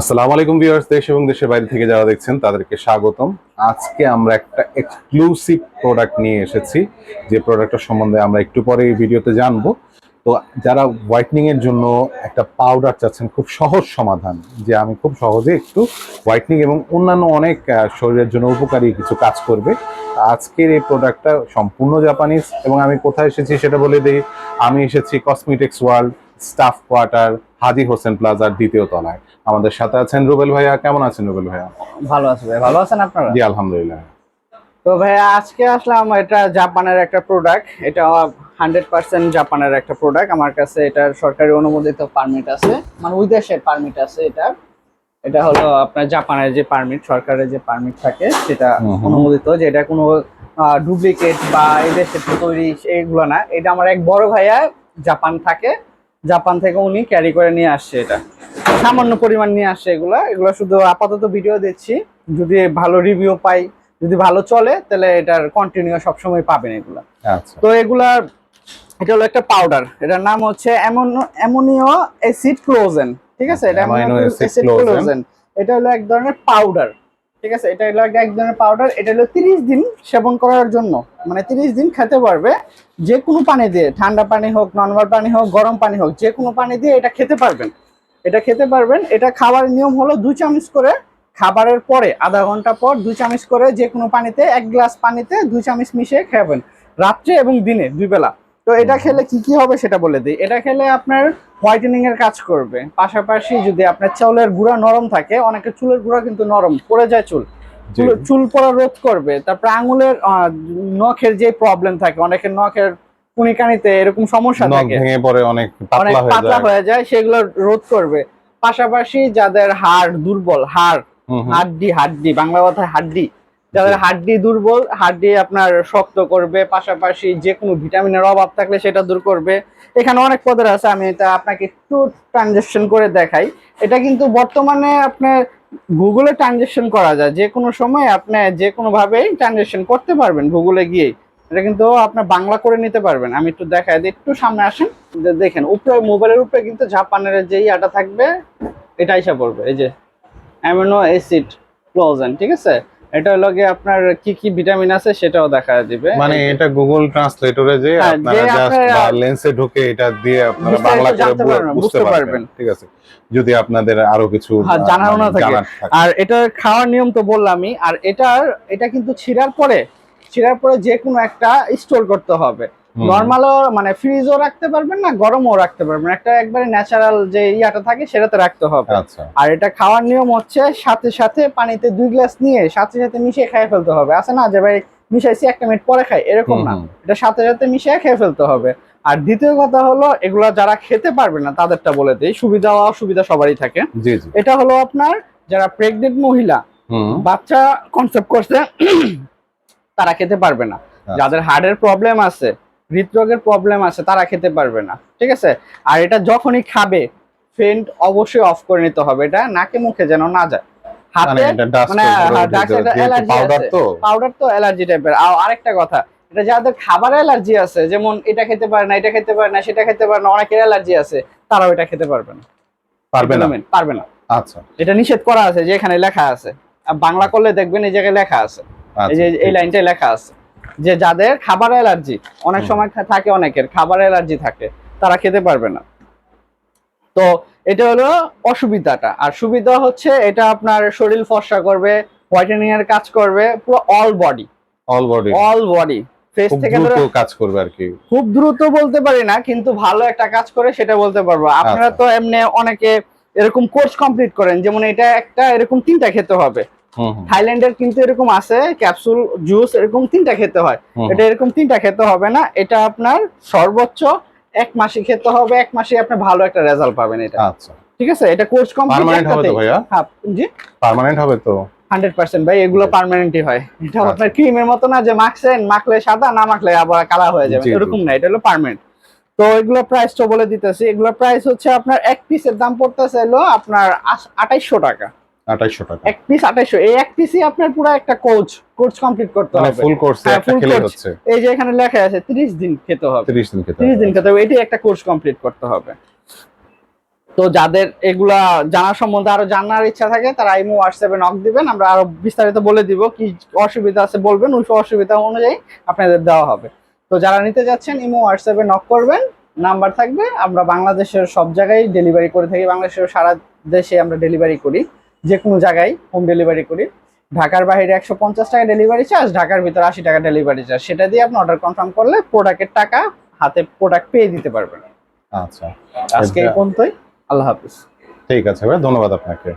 আসসালামু আলাইকুম ভিউয়ার্স, দেশ এবং দেশের বাইরে থেকে যারা দেখছেন, তাদেরকে স্বাগতম। আজকে আমরা একটা এক্সক্লুসিভ প্রোডাক্ট নিয়ে এসেছি। যে প্রোডাক্টটার সম্বন্ধে আমরা একটু পরে এই ভিডিওতে জানব। তো যারা হোয়াইটনিং এর জন্য একটা পাউডার চাচ্ছেন, খুব সহজ সমাধান। যে আমি খুব সহজে একটু হোয়াইটনিং এবং অন্যান্য অনেক শরীরের জন্য উপকারী কিছু কাজ করবে। আজকের এই প্রোডাক্টটা সম্পূর্ণ জাপানিজ এবং আমি কোথায় এসেছি সেটা বলে দিই। আমি এসেছি cosmetics world staff quarter Haji Hossain প্লাজার দ্বিতীয় তলায়। আমাদের সাথে আছেন রুবেল ভাইয়া। কেমন আছেন রুবেল ভাইয়া? ভালো আছে ভাই। ভালো আছেন আপনারা? জি আলহামদুলিল্লাহ। তো ভাই আজকে আসলাম এটা জাপানের একটা প্রোডাক্ট এটা হান্ড্রেড পার্সেন্ট জাপানের একটা প্রোডাক্ট আমার কাছে এটার সরকারি অনুমোদিত পারমিট আছে। মানে উইদেশের পারমিট আছে এটা। এটা হলো আপনার জাপানের যে পারমিট সরকারের যে পারমিট থাকে সেটা। অনুমোদিত। যে এটা কোনো ডুপ্লিকেট বা এই দেশে তৈরি এইগুলো না। এটা আমার এক বড় ভাইয়া জাপান থাকে। জাপান থেকে উনি ক্যারি করে নিয়ে আসছে এটা। সামান্য পরিমাণ নিয়ে আসছে এগুলা। এগুলো শুধু আপাতত ভিডিও দিচ্ছি যদি ভালো রিভিউ পাই যদি ভালো চলে তাহলে এটার কন্টিনিউ সবসময় পাবেন এগুলা। আচ্ছা। তো এগুলা এটা হলো একটা পাউডার এটার নাম হচ্ছে অ্যামোনিও অ্যাসিড ক্লোজেন ঠিক আছে? এটা অ্যামোনিও অ্যাসিড ক্লোজেন এটা হলো এক ধরনের পাউডার ঠিক আছে, এটা হলো এক ধরনের পাউডার এটা হলো তিরিশ দিন সেবন করার জন্য। মানে তিরিশ দিন খেতে পারবে, যে কোনো পানি দিয়ে, ঠান্ডা পানি হোক নর্মাল পানি হোক, গরম পানি হোক, যে কোনো পানি দিয়ে এটা খেতে পারবেন। এটা খেতে পারবেন, এটা খাওয়ার নিয়ম হলো দু চামচ করে খাবারের পরে, আধা ঘণ্টা পর দু চামচ করে যে কোনো পানিতে, এক গ্লাস পানিতে দুই চামচ মিশিয়ে খাবেন। রাত্রে এবং দিনে, দুই বেলা। তো এটা খেলে কি কি হবে সেটা বলে দিই। এটা খেলে আপনার হোয়াইটেনিং এর কাজ করবে। পাশাপাশি যদি আপনার চুলের গুঁড়া নরম থাকে অনেকে চুলের গুঁড়া কিন্তু নরম পড়ে যায় চুল। চুল- পড়া রোধ করবে। তারপরে আঙুলের নখের যে প্রবলেম থাকে অনেকের নখের কুনিকানিতে এরকম সমস্যা থাকে। ভেঙে পড়ে অনেক পাতলা হয়ে যায়। সেগুলো রোধ করবে। পাশাপাশি যাদের হাড় দুর্বল হাড়। হাড্ডি হাড্ডি বাংলা কথায় হাড্ডি যাদের হাড্ডি দুর্বল হাড্ডি আপনার শক্ত করবে পাশাপাশি যে কোনো ভিটামিনের অভাব থাকলে সেটা দূর করবে। এখানে অনেক পদের আছে আমি এটা আপনাকে একটু ট্রানজেকশন করে দেখাই। এটা কিন্তু বর্তমানে আপনার গুগলে ট্রানজেকশন করা যায়। যে কোনো সময় আপনি যে কোনো ভাবেই ট্রানজেকশন করতে পারবেন গুগলে গিয়ে এটা কিন্তু আপনার বাংলা করে নিতে পারবেন। আমি একটু দেখাই দিই একটু সামনে আসেন। দেখেন উপরে মোবাইলের উপরে কিন্তু জাপানের যে ইয়াটা থাকবে এটা এসে পড়বে। এই যে অ্যামিনো অ্যাসিড ক্লোজেন ঠিক আছে? এটা হলো গিয়ে আপনার কি কি ভিটামিন আছে সেটাও দেখা দিবে মানে এটা গুগল ট্রান্সলেটরে যে হ্যাঁ, আপনারা জাস্ট লেন্সে ঢুকে এটা দিয়ে আপনারা বাংলা করে বুঝতে পারবেন। ঠিক আছে যদি আপনাদের আরও কিছু হ্যাঁ, জানার না মানে থাকে। আর এটার খাওয়ার নিয়ম তো বললামই আর এটার এটা কিন্তু ছিড়ার পরে ছিড়ার পরে যে কোনো একটা স্টোর করতে হবে। নর্মালও মানে ফ্রিজও রাখতে পারবেন না গরমও রাখতে পারবেন একটা একবারে ন্যাচারাল যে ইয়াটা থাকে সেটাতে রাখতে হবে। আচ্ছা। আর এটা খাওয়ার নিয়ম হচ্ছে সাথে সাথে পানিতে দুই গ্লাস নিয়ে সাথে সাথে মিশিয়ে খেয়ে ফেলতে হবে। আছে না যে ভাই মিশাইছি একটা মিনিট পরে খাই এরকম না। এটা সাথে সাথে মিশিয়ে খেয়ে ফেলতে হবে। আর দ্বিতীয় কথা হলো এগুলা যারা খেতে পারবে না তাদেরটা বলে দেই সুবিধা অসুবিধা সবারই থাকে। এটা হলো আপনার যারা প্রেগনেন্ট মহিলা বাচ্চা কনসেপ্ট করছে তারা খেতে পারবে না। আচ্ছা। যাদের হার্টের প্রবলেম আছে হৃদরোগের প্রবলেম আছে তারা খেতে পারবে না ঠিক আছে? আর এটা যখনই খাবে ফেন্ট অবশ্যই অফ করে নিতে হবে এটা নাকে মুখে যেন না যায়। মানে হাতে মানে পাউডার তো। পাউডার তো অ্যালার্জি টাইপের আরেকটা কথা এটা যাদের খাবার অ্যালার্জি আছে যেমন এটা খেতে পারে না এটা খেতে পারে না সেটা খেতে পারে না অনেকের অ্যালার্জি আছে তারাও এটা খেতে পারবে না। পারবে না? পারবে না। আচ্ছা। এটা নিষেধ করা আছে যে এখানে লেখা আছে। আর বাংলা করলে দেখবেন এই জায়গায় লেখা আছে। এই যে আচ্ছা এই লাইনটায় লেখা আছে। যে যাদের খাবার অ্যালার্জি অনেক সময় থাকে অনেকের খাবার অ্যালার্জি থাকে তারা খেতে পারবে না। তো এটা হলো অসুবিধাটা। আর সুবিধা হচ্ছে এটা আপনার শরীর ফর্সা করবে হোয়াইটেনিং এর কাজ করবে পুরো all body all body all body face খুব থেকে দ্রুত কাজ করবে আর কি। খুব দ্রুত বলতে পারি না কিন্তু ভালো একটা কাজ করে সেটা বলতে পারব। আপনারা আচ্ছা। তো এমনি অনেকে এরকম কোর্স কমপ্লিট করেন যেমন এটা একটা এরকম তিনটা খেতে হবে। থাইল্যান্ডের কিন্তু এরকম আছে ক্যাপসুল জুস এরকম তিনটা খেতে হয়। এটা এরকম তিনটা খেতে হবে না এটা আপনার সর্বোচ্চ এক মাসে খেতে হবে এক মাসে আপনি ভালো একটা রেজাল্ট পাবেন এটা। আচ্ছা। ঠিক আছে? এটা কোর্স কমপ্লিট পার্মানেন্ট হবে তো ভাইয়া? হ্যাঁ জি। পার্মানেন্ট হবে তো? হান্ড্রেড পার্সেন্ট ভাই এগুলো। পার্মানেন্টই হয়। এটা আচ্ছা। আপনার ক্রিমের মতো না যে মাখছেন মাখলে সাদা না মাখলে আবার কালা হয়ে যাবে। এরকম না এটা হলো পার্মানেন্ট তো এগুলো প্রাইস তো বলে দিতেছি এগুলো প্রাইস হচ্ছে আপনার এক পিসের দাম পড়তেছে হলো আপনার আঠাইশশো টাকা। আঠাইশশো টাকা। এক পিস আঠাইশশো। এই এক পিসই আপনার পুরো একটা কোচ কোর্স কমপ্লিট করতে মানে হবে। ফুল কোর্সে হ্যাঁ, একটা খেলে হচ্ছে। এই যে এখানে লেখা আছে 30 দিন খেতে হবে। 30 দিন খেতে 30 হবে। দিন খেতে হবে। এটাই একটা কোর্স কমপ্লিট করতে হবে। তো যাদের এগুলা জানার সম্বন্ধে আরও জানার ইচ্ছা থাকে তারা ইমো হোয়াটসঅ্যাপে নক দিবেন। আমরা আরও বিস্তারিত বলে দিব কি অসুবিধা আছে বলবেন। ওই অসুবিধা অনুযায়ী আপনাদের দেওয়া হবে। তো যারা নিতে যাচ্ছেন ইমো হোয়াটসঅ্যাপে নক করবেন। নাম্বার থাকবে। আমরা বাংলাদেশের সব জায়গায় ডেলিভারি করে থাকি। বাংলাদেশের সারা দেশে আমরা ডেলিভারি করি। যে কোনো জায়গায় হোম ডেলিভারি করি। ঢাকার বাইরে একশো পঞ্চাশ টাকা ডেলিভারি চার্জ ঢাকার ভিতরে আশি টাকা ডেলিভারি চার্জ সেটা দিয়ে আপনি অর্ডার কনফার্ম করলে প্রোডাক্টের টাকা হাতে প্রোডাক্ট পেয়ে দিতে পারবেন। আচ্ছা। আজকে এই পর্যন্তই। আল্লাহ হাফিজ। ঠিক আছে ভাই ধন্যবাদ আপনাকে।